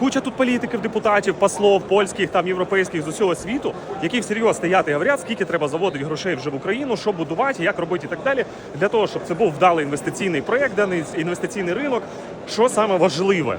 Куча тут політиків, депутатів, послов, польських, там європейських з усього світу, які всерйоз стоять і говорять, скільки треба заводити грошей вже в Україну, що будувати, як робити і так далі, для того, щоб це був вдалий інвестиційний проєкт, даний інвестиційний ринок. Що саме важливе,